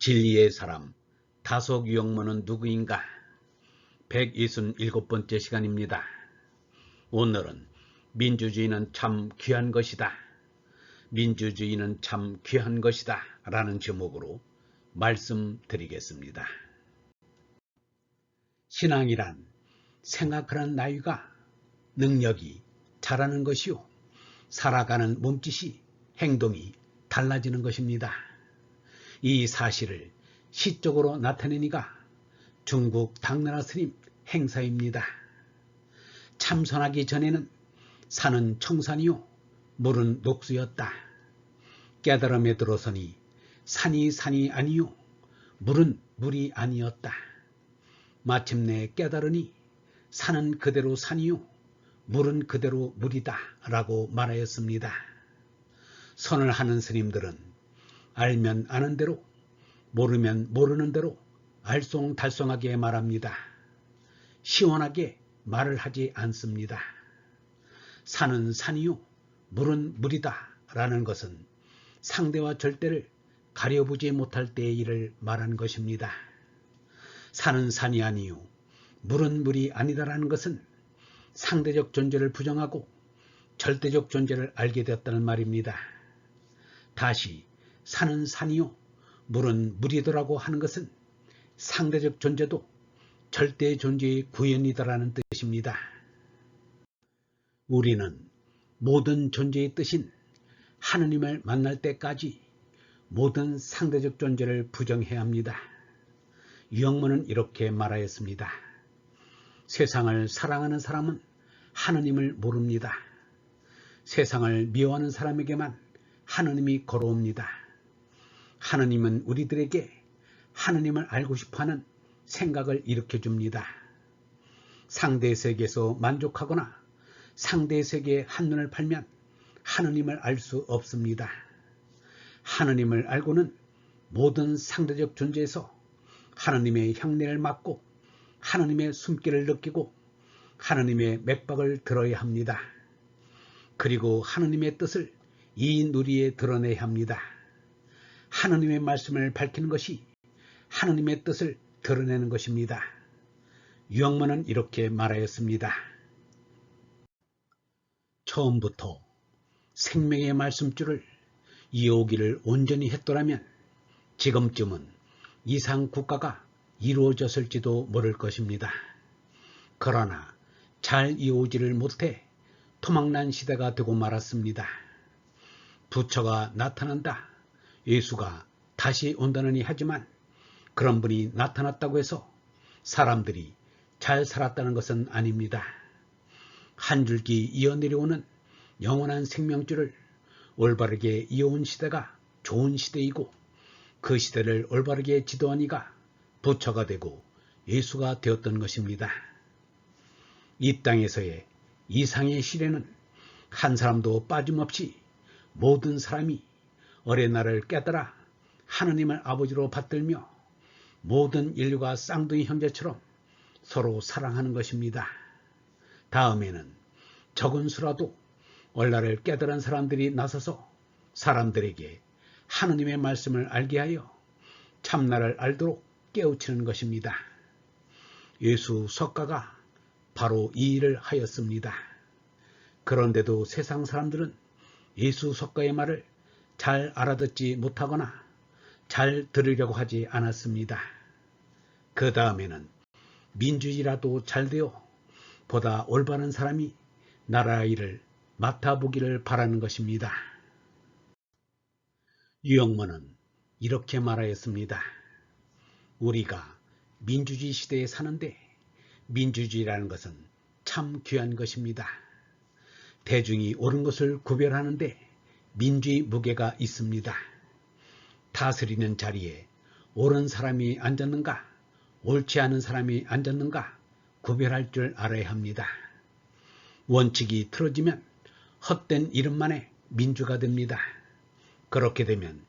진리의 사람 다속 유영모는 누구인가? 167번째 시간입니다. 오늘은 민주주의는 참 귀한 것이다. 민주주의는 참 귀한 것이다. 라는 제목으로 말씀드리겠습니다. 신앙이란 생각하는 나이가 능력이 자라는 것이요. 살아가는 몸짓이 행동이 달라지는 것입니다. 이 사실을 시적으로 나타내니가 중국 당나라 스님 행사입니다. 참선하기 전에는 산은 청산이요 물은 녹수였다. 깨달음에 들어서니 산이 산이 아니요 물은 물이 아니었다. 마침내 깨달으니 산은 그대로 산이요 물은 그대로 물이다 라고 말하였습니다. 선을 하는 스님들은 알면 아는 대로 모르면 모르는 대로 알쏭달쏭하게 말합니다. 시원하게 말을 하지 않습니다. 산은 산이요 물은 물이다 라는 것은 상대와 절대를 가려보지 못할 때의 일을 말하는 것입니다. 산은 산이 아니요 물은 물이 아니다라는 것은 상대적 존재를 부정하고 절대적 존재를 알게 되었다는 말입니다. 다시 산은 산이요 물은 물이더라고 하는 것은 상대적 존재도 절대 존재의 구현이다라는 뜻입니다. 우리는 모든 존재의 뜻인 하느님을 만날 때까지 모든 상대적 존재를 부정해야 합니다. 유영문은 이렇게 말하였습니다. 세상을 사랑하는 사람은 하느님을 모릅니다. 세상을 미워하는 사람에게만 하느님이 걸어옵니다. 하느님은 우리들에게 하느님을 알고 싶어하는 생각을 일으켜줍니다. 상대 세계에서 만족하거나 상대 세계에 한눈을 팔면 하느님을 알 수 없습니다. 하느님을 알고는 모든 상대적 존재에서 하느님의 향내를 맡고 하느님의 숨길을 느끼고 하느님의 맥박을 들어야 합니다. 그리고 하느님의 뜻을 이 누리에 드러내야 합니다. 하느님의 말씀을 밝히는 것이 하느님의 뜻을 드러내는 것입니다. 유영문은 이렇게 말하였습니다. 처음부터 생명의 말씀줄을 이어오기를 온전히 했더라면 지금쯤은 이상 국가가 이루어졌을지도 모를 것입니다. 그러나 잘 이어오지를 못해 토막난 시대가 되고 말았습니다. 부처가 나타난다. 예수가 다시 온다느니 하지만 그런 분이 나타났다고 해서 사람들이 잘 살았다는 것은 아닙니다. 한 줄기 이어 내려오는 영원한 생명줄을 올바르게 이어온 시대가 좋은 시대이고 그 시대를 올바르게 지도한 이가 부처가 되고 예수가 되었던 것입니다. 이 땅에서의 이상의 시대는 한 사람도 빠짐없이 모든 사람이 어린날을 깨달아 하느님을 아버지로 받들며 모든 인류가 쌍둥이 형제처럼 서로 사랑하는 것입니다. 다음에는 적은 수라도 얼라를 깨달은 사람들이 나서서 사람들에게 하느님의 말씀을 알게 하여 참나를 알도록 깨우치는 것입니다. 예수 석가가 바로 이 일을 하였습니다. 그런데도 세상 사람들은 예수 석가의 말을 잘 알아듣지 못하거나 잘 들으려고 하지 않았습니다. 그 다음에는 민주주의라도 잘 되어 보다 올바른 사람이 나라 일을 맡아보기를 바라는 것입니다. 유영문은 이렇게 말하였습니다. 우리가 민주주의 시대에 사는데 민주주의라는 것은 참 귀한 것입니다. 대중이 옳은 것을 구별하는데 민주의 무게가 있습니다. 다스리는 자리에 옳은 사람이 앉았는가, 옳지 않은 사람이 앉았는가 구별할 줄 알아야 합니다. 원칙이 틀어지면 헛된 이름만에 민주가 됩니다. 그렇게 되면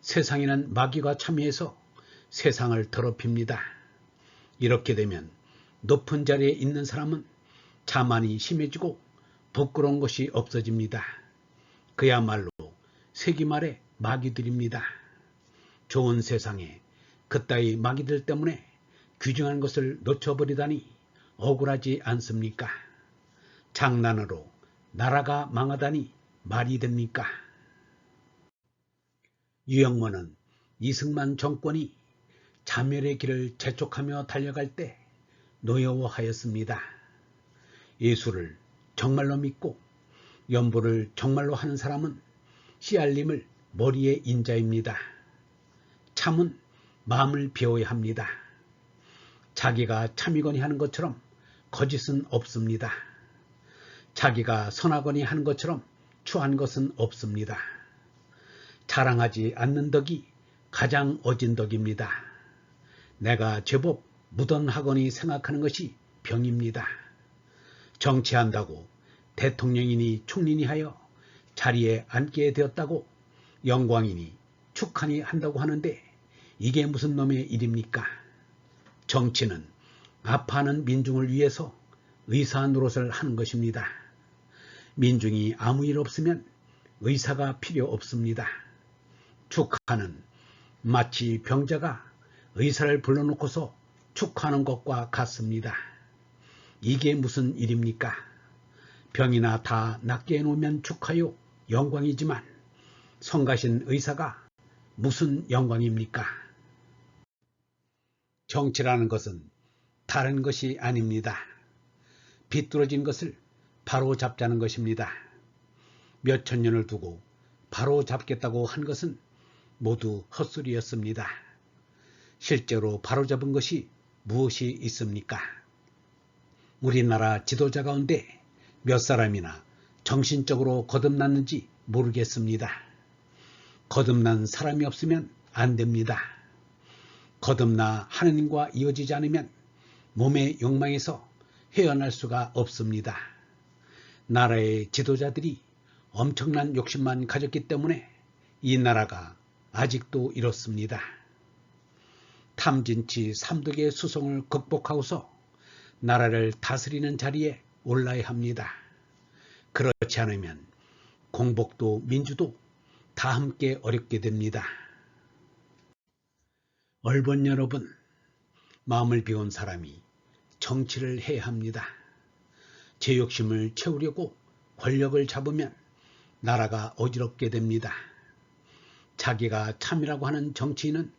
세상에는 마귀가 참여해서 세상을 더럽힙니다. 이렇게 되면 높은 자리에 있는 사람은 자만이 심해지고 부끄러운 것이 없어집니다. 그야말로 세기말의 마귀들입니다. 좋은 세상에 그따위 마귀들 때문에 귀중한 것을 놓쳐버리다니 억울하지 않습니까? 장난으로 나라가 망하다니 말이 됩니까? 유영모는 이승만 정권이 자멸의 길을 재촉하며 달려갈 때 노여워하였습니다. 예수를 정말로 믿고 연보를 정말로 하는 사람은 씨알림을 머리에 인자입니다. 참은 마음을 비워야 합니다. 자기가 참이거니 하는 것처럼 거짓은 없습니다. 자기가 선하거니 하는 것처럼 추한 것은 없습니다. 자랑하지 않는 덕이 가장 어진 덕입니다. 내가 제법 무던하거니 생각하는 것이 병입니다. 정치한다고 대통령이니 총리니 하여 자리에 앉게 되었다고 영광이니 축하니 한다고 하는데 이게 무슨 놈의 일입니까? 정치는 아파하는 민중을 위해서 의사 노릇을 하는 것입니다. 민중이 아무 일 없으면 의사가 필요 없습니다. 축하는 마치 병자가 의사를 불러놓고서 축하하는 것과 같습니다. 이게 무슨 일입니까? 병이나 다 낫게 해놓으면 축하요 영광이지만 성가신 의사가 무슨 영광입니까? 정치라는 것은 다른 것이 아닙니다. 비뚤어진 것을 바로 잡자는 것입니다. 몇 천 년을 두고 바로 잡겠다고 한 것은 모두 헛소리였습니다. 실제로 바로 잡은 것이 무엇이 있습니까? 우리나라 지도자 가운데 몇 사람이나 정신적으로 거듭났는지 모르겠습니다. 거듭난 사람이 없으면 안 됩니다. 거듭나 하느님과 이어지지 않으면 몸의 욕망에서 헤어날 수가 없습니다. 나라의 지도자들이 엄청난 욕심만 가졌기 때문에 이 나라가 아직도 이렇습니다. 탐진치 삼독의 수송을 극복하고서 나라를 다스리는 자리에 올라야 합니다. 그렇지 않으면 공복도 민주도 다 함께 어렵게 됩니다. 얼번 여러분, 마음을 비운 사람이 정치를 해야 합니다. 제 욕심을 채우려고 권력을 잡으면 나라가 어지럽게 됩니다. 자기가 참이라고 하는 정치인은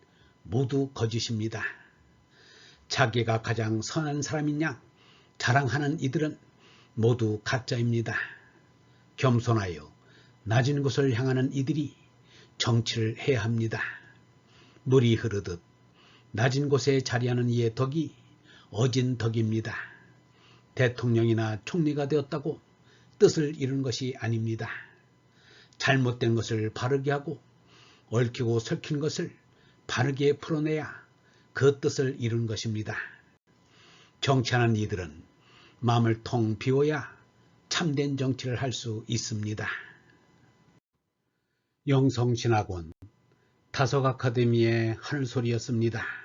모두 거짓입니다. 자기가 가장 선한 사람인 양 자랑하는 이들은 모두 가짜입니다. 겸손하여 낮은 곳을 향하는 이들이 정치를 해야 합니다. 물이 흐르듯 낮은 곳에 자리하는 이의 덕이 어진 덕입니다. 대통령이나 총리가 되었다고 뜻을 이룬 것이 아닙니다. 잘못된 것을 바르게 하고 얽히고 설킨 것을 바르게 풀어내야 그 뜻을 이룬 것입니다. 정치하는 이들은 마음을 통 비워야 참된 정치를 할 수 있습니다. 영성신학원 다석 아카데미의 하늘소리였습니다.